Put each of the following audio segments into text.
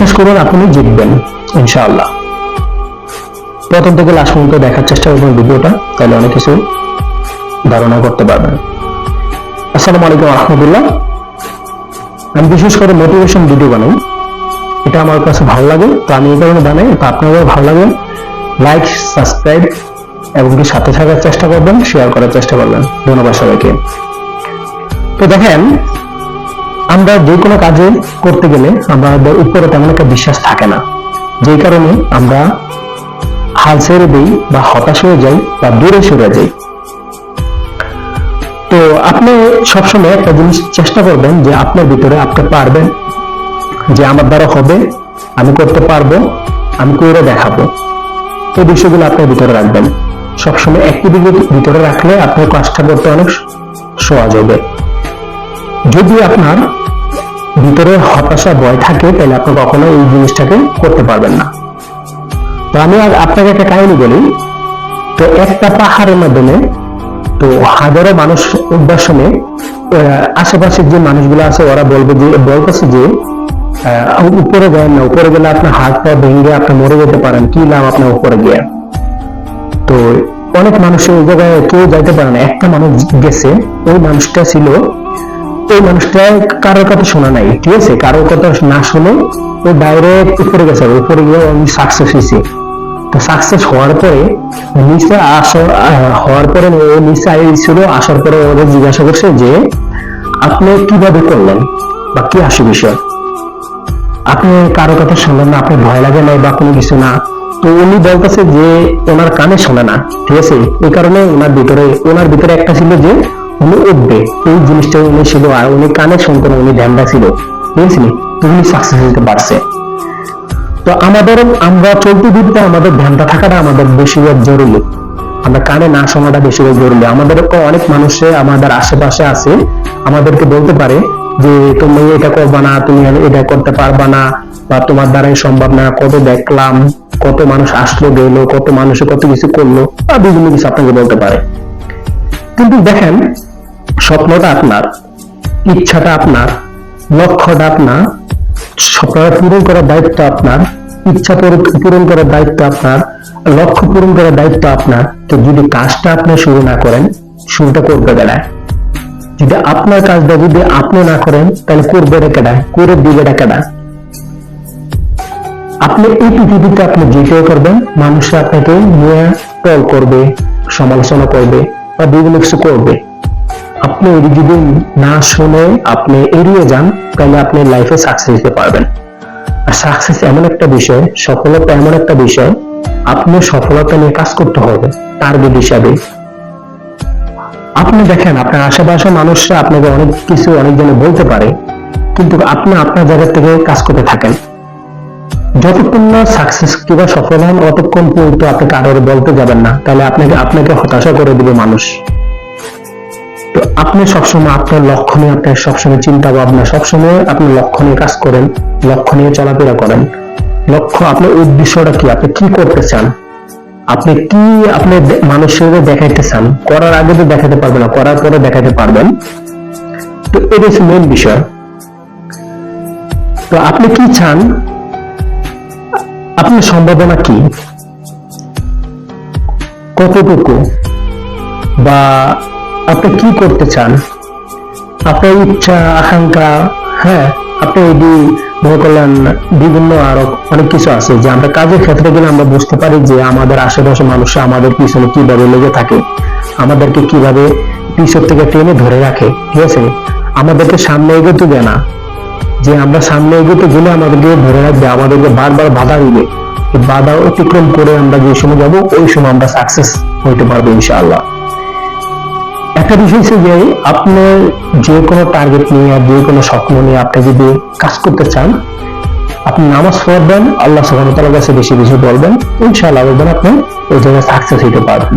বিশ্বাস করুন, আপনি জিতবেন, ইনশাআল্লাহ। প্রথম থেকে লাস্ট পর্যন্ত দেখার চেষ্টা করবেন ভিডিওটা, তাহলে অনেক কিছু ধারণা করতে পারবেন। আসসালামু আলাইকুম রহমতুল্লাহ। আমি বিশেষ করে মোটিভেশন ভিডিও বানাই। এটা আমার কাছে ভালো লাগে, তো আমি এই কারণে বানাই তো আপনাদের ভালো লাগে। লাইক সাবস্ক্রাইব এবং কি সাথে থাকার চেষ্টা করবেন শেয়ার করার চেষ্টা করবেন। ধন্যবাদ সবাইকে। তো দেখেন আমরা যে কোনো কাজে করতে গেলে আমাদের উপরে তেমন একটা বিশ্বাস থাকে না। যেই কারণে আমরা হাল ছেড়ে দিই বা হতাশ হয়ে যাই বা দূরে সরে যাই। তো আপনি সবসময় একটা জিনিস চেষ্টা করবেন যে আপনার ভিতরে আপনি পারবেন, যে আমার দ্বারা হবে, আমি করতে পারব, আমি করে দেখাবো। এই বিষয়গুলো আপনার ভিতরে রাখবেন। সবসময় অ্যাক্টিভিটি ভিতরে রাখলে আপনার কাজটা করতে অনেক সহজ হবে। যদি আপনার ভিতরে হতাশা, ভয় থাকে, তাহলে আপনি কখনো এই জিনিসটাকে করতে পারবেন না। তো আমি আর আপনাকে একটা কাহিনী বলি। তো একটা পাহাড়ের মাধ্যমে তো হাজারো মানুষ উদ্বাসনে আশেপাশের যে মানুষগুলো আছে, ওরা বলবে যে, বলতেছে যে উপরে যায় না, উপরে গেলে আপনার হাত পা ভেঙে আপনি মরে যেতে পারেন। কি লাভ আপনার উপরে গিয়ে? তো অনেক মানুষ ওই জায়গায় কেউ যাইতে পারে না। একটা মানুষ গেছে, ওই মানুষটা ছিল ওই মানুষটা কারোর কথা শোনা নাই, ঠিক আছে? কারোর কথা না শুনে ও ডাইরেক্ট উপরে গেছে উপরে গিয়ে আমি সাকসেস হয়েছে। তো সাকসেস হওয়ার পরে নিচে আসর হওয়ার পরে ও নিচে আইছিল আসার পরে ওদের জিজ্ঞাসা করছে যে, আপনি কীভাবে করলেন বা কি আসে বিষয় আপনি কারও কথা শুনলেন না আপনি ভয় লাগে না বা কোনো কিছু না। তো উনি বলতেছে যে, ওনার কানে শোনে না, ঠিক আছে? এই কারণে ওনার ভিতরে ওনার ভিতরে একটা ছিল যে উনি উঠবে। এই জিনিসটা উনি ছিল আর উনি কানে শুনতেন উনি ধ্যানটা ছিল। আছে উনি সাকসেস হতে পারছে। তো আমাদের, আমরা চলতে ফিরতে আমাদের ধ্যানটা থাকাটা আমাদের বেশিরভাগ জরুরি। আমরা কানে না শোনাটা বেশিরভাগ জরুরি। আমাদের অনেক মানুষে আমাদের আশেপাশে আছে, আমাদেরকে বলতে পারে যে, তুমি এটা করবা না, তুমি এটা করতে পারবা না, বা তোমার দ্বারাই সম্ভব না। কত দেখলাম, কত মানুষ আসলো, গেল, কত মানুষে কত কিছু করল, বা বিভিন্ন কিছু আপনাকে বলতে পারে। কিন্তু দেখেন স্বপ্নটা আপনার, ইচ্ছাটা আপনার, লক্ষ্যটা আপনার, স্বপ্নটা পূরণ করার দায়িত্ব আপনার, ইচ্ছা পূরণ- করার দায়িত্ব আপনার, লক্ষ্য পূরণ করার দায়িত্ব আপনার। তো যদি কাজটা আপনি শুরু না করেন, শুরুটা করবে বেড়ায় যদি আপনার কাজটা যদি আপনি না করেন, তাহলে করবে কেডা করে দিবে কেডা আপনি এই পৃথিবীতে আপনি যেটাই করবেন মানুষ আপনাকে নিয়ে টল করবে, সমালোচনা করবে, বা বিভিন্ন কিছু করবে। আপনি এটি যদি না শুনে আপনি এড়িয়ে যান, তাহলে আপনি লাইফে সাকসেস দিতে পারবেন। আর সাকসেস এমন একটা বিষয়, সফলতা এমন একটা বিষয়, আপনি সফলতা নিয়ে কাজ করতে হবে টার্গেট হিসাবে। আপনি দেখেন, আপনার আশেপাশে মানুষরা আপনাকে অনেক কিছু অনেক জনে বলতে পারে, কিন্তু আপনি আপনার জায়গা থেকে কাজ করতে থাকেন। যতক্ষণ না সাকসেস কিংবা সফল হন, অতক্ষণ পর্যন্ত আপনি কারোর বলতে যাবেন না, তাহলে আপনাকে আপনাকে হতাশা করে দিবে মানুষ। আপনি সবসময় আপনার লক্ষ্য নিয়ে আপনার সবসময় চিন্তা ভাবনা সবসময় আপনি লক্ষ্য নিয়ে কাজ করেন লক্ষ্য নিয়ে চলাফেরা করেন। লক্ষ্য, আপনার উদ্দেশ্যটা কি? আপনি কি করতে চান? আপনি কি আপনি মানুষের দেখাইতে চান? করার আগে তো দেখাতে পারবেন না, করার পরে দেখাতে পারবেন। তো এটা হচ্ছে মেন বিষয়। তো আপনি কি চান? আপনার সম্ভাবনা কি? কতটুকু? বা আপনি কি করতে চান? আপনার ইচ্ছা, আকাঙ্ক্ষা হ্যাঁ আপনি এটি মনে করলেন বিভিন্ন আরও অনেক কিছু আছে যে আমরা কাজের ক্ষেত্রে গেলে আমরা বুঝতে পারি যে আমাদের আশেপাশে মানুষরা আমাদের পিছনে কীভাবে লেগে থাকে, আমাদেরকে কীভাবে পিছন থেকে টেনে ধরে রাখে, ঠিক আছে? আমাদেরকে সামনে এগোতে দেয় না। যে আমরা সামনে এগোতে গেলে আমাদেরকে ধরে রাখবে, আমাদেরকে বারবার বাধা দিবে। বাধা অতিক্রম করে আমরা যে সময় যাব, ওই সময় আমরা সাকসেস হইতে পারব ইনশাআল্লাহ। একটা বিষয় হচ্ছে যে আপনি যে কোনো টার্গেট নিয়ে, যে কোনো স্বপ্ন নিয়ে আপনি যদি কাজ করতে চান, আপনি নামাজ পড়বেন আল্লাহ সুবহানাহু কাছে বেশি বেশি বলবেন, ইনশাআল্লাহ বলবেন আপনি ওই জায়গায় সাকসেস হইতে পারবেন।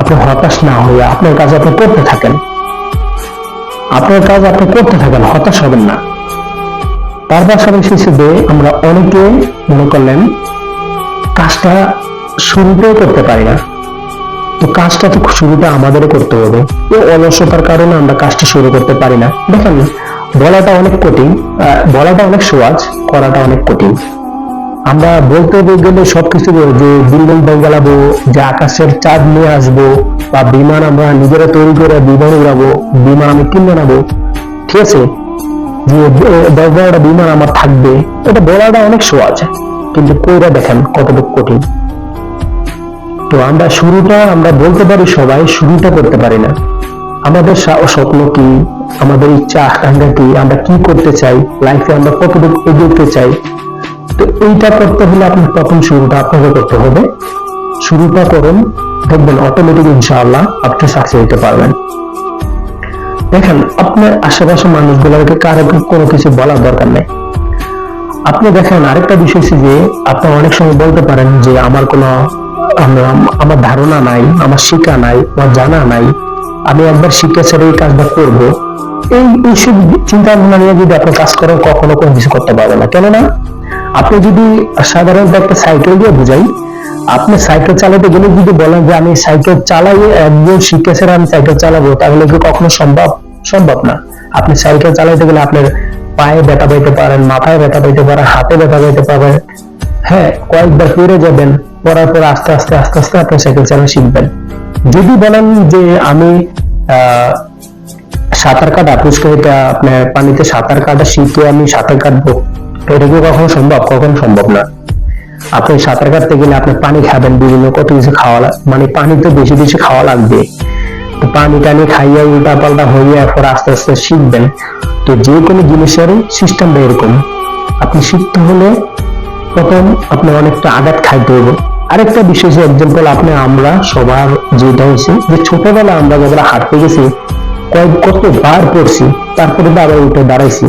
আপনি হতাশ না হয়ে আপনার কাজ আপনি করতে থাকেন। আপনার কাজ আপনি করতে থাকেন, হতাশ হবেন না। তার পাশাপাশি হিসেবে আমরা অনেকে মনে করলেন, কাজটা শুরুতেও করতে পারি না। তো কাজটা তো শুরুটা আমাদেরও করতে হবে। এই অলসতার কারণে আমরা কাজটা শুরু করতে পারি না। দেখেন, বলাটা অনেক কঠিন বলাটা অনেক সহজ, করাটা অনেক কঠিন। আমরা বলতে গেলে সবকিছু যে বিল্ডিং গেলাবো যে আকাশের চাঁদ নিয়ে আসব, বা বিমান আমরা নিজেরা তৈরি করে বিমান উড়াবো, বিমান আমি কিনে নেব ঠিক আছে? যে দশ বিমান আমার থাকবে, এটা বলাটা অনেক সহজ। কিন্তু কইরা দেখেন কতটুকু কঠিন। তো আমরা শুরুটা, আমরা বলতে পারি সবাই শুরুটা করতে পারি না। আমাদের স্বপ্ন কি? আমাদের ইচ্ছা, আকাঙ্ক্ষা কি? আমরা কি করতে চাই? লাইফে আমরা কতটুকু এগোতে চাই? তো এইটা করতে হলে আপনার প্রথম শুরুটা আপনাকে করতে হবে। শুরুটা করুন, দেখবেন অটোমেটিক ইনশাআল্লাহ আপনি সাকসেস হতে পারবেন। দেখেন, আপনার আশেপাশে মানুষগুলোকে কারও কোনো কিছু বলার দরকার নেই। আপনি দেখেন আরেকটা বিষয় যে আপনি অনেক সময় বলতে পারেন যে, আমার কোনো আমার ধারণা নাই, আমার শিক্ষা নাই, আমার জানা নাই। আমি একবার শিক্ষা ছেড়ে এই কাজটা করব। এই এইসব চিন্তা ভাবনা নিয়ে যদি আপনি কাজ করেন, কখনো কোনো কিছু করতে পারবেন না। কেননা, আপনি যদি সাধারণত একটা সাইকেল দিয়ে বুঝাই, আপনি সাইকেল চালাতে গেলে যদি বলেন যে আমি সাইকেল চালাই, একজন ছেড়ে আমি সাইকেল চালাবো, তাহলে কি কখনো সম্ভব? সম্ভব না। আপনি সাইকেল চালাতে গেলে আপনার পায়ে ব্যথা পাইতে পারেন, মাথায় ব্যথা পাইতে পারেন হাতে ব্যথা পাইতে পারেন হ্যাঁ কয়েকবার ফিরে যাবেন। পড়ার পর আস্তে আস্তে আস্তে আস্তে আপনি সাইকেল চালানো শিখবেন। যদি বলেন যে আমি সাঁতার কাটা পুষ্করিতা আপনার পানিতে সাঁতার কাটা শিখে আমি সাঁতার কাটবো, এটা কি কখনো সম্ভব? কখনো সম্ভব না। আপনি সাঁতার কাটতে গেলে আপনি পানি খাবেন, বিভিন্ন কত কিছু খাওয়া মানে পানি তো বেশি বেশি খাওয়া লাগবে। পানি টানি খাইয়া উল্টা পাল্টা হইয়া এরপর আস্তে আস্তে শিখবেন। তো যে কোনো জিনিসের সিস্টেমটা এরকম। আপনি শিখতে হলে প্রথম আপনি অনেকটা আঘাত খাইতে হবে আরেকটা বিশেষ এক্সাম্পল আপনি আমরা সবার যেটা হয়েছে, যে ছোটবেলা আমরা যখন হাঁটতে গেছি, কয়েক কত বার পড়ছি, তারপরে তো আবার উঠে দাঁড়াইছি।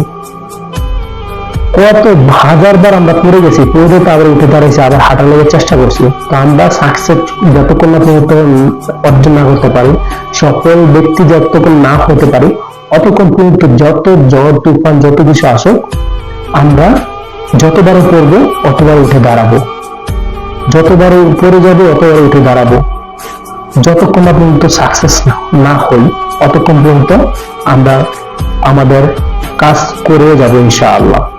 কত হাজার বার আমরা পড়ে গেছি, পড়ে তো আবার উঠে দাঁড়াইছি, আবার হাঁটার লেগে চেষ্টা করছি। তো আমরা সাকসেস যতক্ষণ না পর্যন্ত অর্জন না করতে পারি সফল ব্যক্তি যতক্ষণ না হতে পারি, অতক্ষণ পর্যন্ত যত ঝড় তুফান, যত কিছু আসুক, আমরা যতবার পড়ব অতবার উঠে দাঁড়াবো। যতবার পড়ে যাবে অতবার উঠে দাঁড়াবো। যতক্ষণ না পর্যন্ত সাকসেস না হই, অতক্ষণ পর্যন্ত আমরা আমাদের কাজ করে যাব ইনশাআল্লাহ।